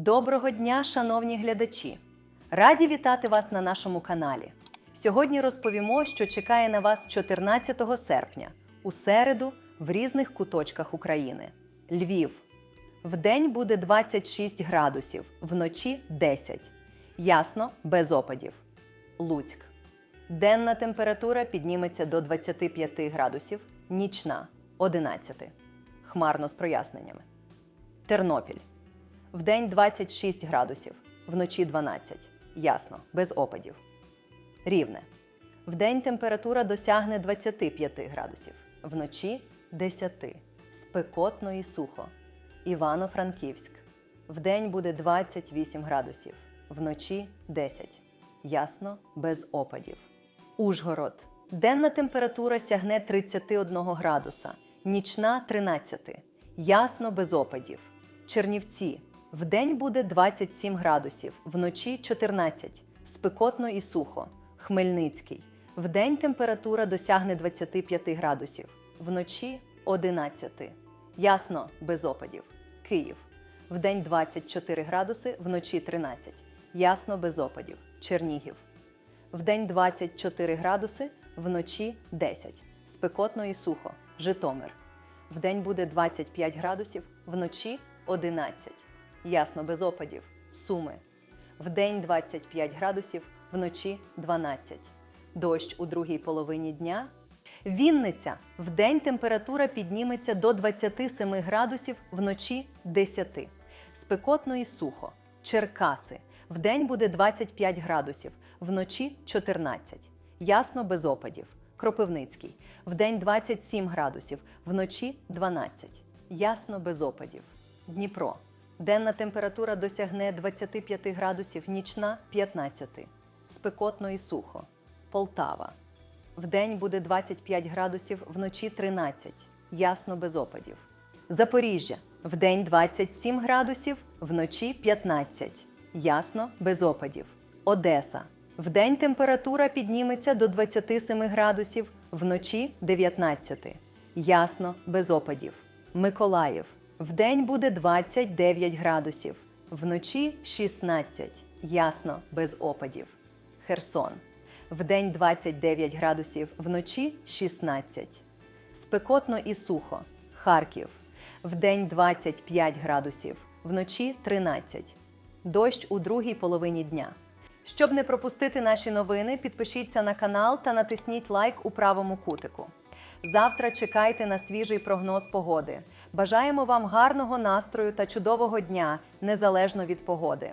Доброго дня, шановні глядачі! Раді вітати вас на нашому каналі. Сьогодні розповімо, що чекає на вас 14 серпня у середу в різних куточках України. Львів. Вдень буде 26 градусів, вночі 10. Ясно, без опадів. Луцьк. Денна температура підніметься до 25 градусів, нічна 11. Хмарно з проясненнями. Тернопіль. Вдень 26 градусів, вночі 12. Ясно, без опадів. Рівне. Вдень температура досягне 25 градусів, вночі 10. Спекотно і сухо. Івано-Франківськ. Вдень буде 28 градусів, вночі 10. Ясно, без опадів. Ужгород. Денна температура сягне 31 градуса, нічна 13. Ясно, без опадів. Чернівці. Вдень буде 27 градусів, вночі 14. Спекотно і сухо. Хмельницький. Вдень температура досягне 25 градусів, вночі 11. Ясно, без опадів. Київ. Вдень 24 градуси, вночі 13. Ясно, без опадів. Чернігів. Вдень 24 градуси, вночі 10. Спекотно і сухо. Житомир. Вдень буде 25 градусів, вночі 11. Ясно, без опадів. Суми. Вдень 25 градусів, вночі 12. Дощ у другій половині дня. Вінниця. Вдень температура підніметься до 27 градусів, вночі 10. Спекотно і сухо. Черкаси. Вдень буде 25 градусів, вночі 14. Ясно без опадів. Кропивницький. Вдень 27 градусів, вночі 12. Ясно без опадів. Дніпро. Денна температура досягне 25 градусів, нічна 15. Спекотно і сухо. Полтава. Вдень буде 25 градусів, вночі 13. Ясно без опадів. Запоріжжя. Вдень 27 градусів, вночі 15. Ясно без опадів. Одеса. Вдень температура підніметься до 27 градусів, вночі 19. Ясно без опадів. Миколаїв. Вдень буде 29 градусів, вночі 16. Ясно без опадів. Херсон. Вдень 29 градусів, вночі 16. Спекотно і сухо. Харків. Вдень 25 градусів, вночі 13. Дощ у другій половині дня. Щоб не пропустити наші новини, підпишіться на канал та натисніть лайк у правому кутику. Завтра чекайте на свіжий прогноз погоди. Бажаємо вам гарного настрою та чудового дня, незалежно від погоди.